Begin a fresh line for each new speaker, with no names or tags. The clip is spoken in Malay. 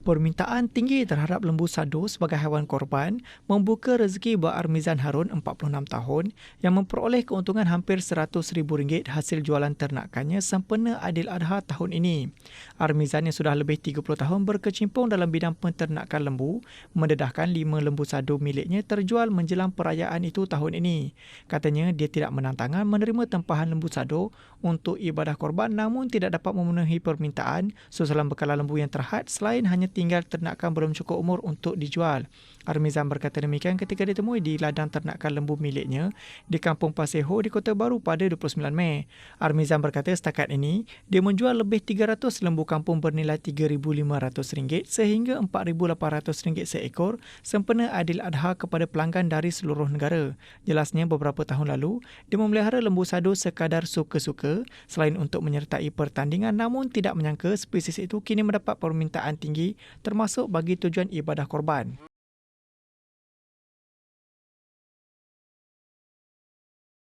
Permintaan tinggi terhadap lembu sado sebagai haiwan korban membuka rezeki buat Armizan Harun 46 tahun yang memperoleh keuntungan hampir RM100,000 hasil jualan ternakannya sempena Adil Adha tahun ini. Armizan yang sudah lebih 30 tahun berkecimpung dalam bidang penternakan lembu mendedahkan lima lembu sado miliknya terjual menjelang perayaan itu tahun ini. Katanya dia tidak menantangan menerima tempahan lembu sado untuk ibadah korban namun tidak dapat memenuhi permintaan susulan bekalan lembu yang terhad selain hanya tinggal ternakan belum cukup umur untuk dijual. Armizan berkata demikian ketika ditemui di ladang ternakan lembu miliknya di Kampung Pasir Ho di Kota Baru pada 29 Mei. Armizan berkata setakat ini, dia menjual lebih 300 lembu kampung bernilai RM3,500 sehingga RM4,800 seekor sempena Adil Adha kepada pelanggan dari seluruh negara. Jelasnya beberapa tahun lalu, dia memelihara lembu sado sekadar suka-suka selain untuk menyertai pertandingan namun tidak menyangka spesies itu kini mendapat permintaan tinggi termasuk bagi tujuan ibadah korban.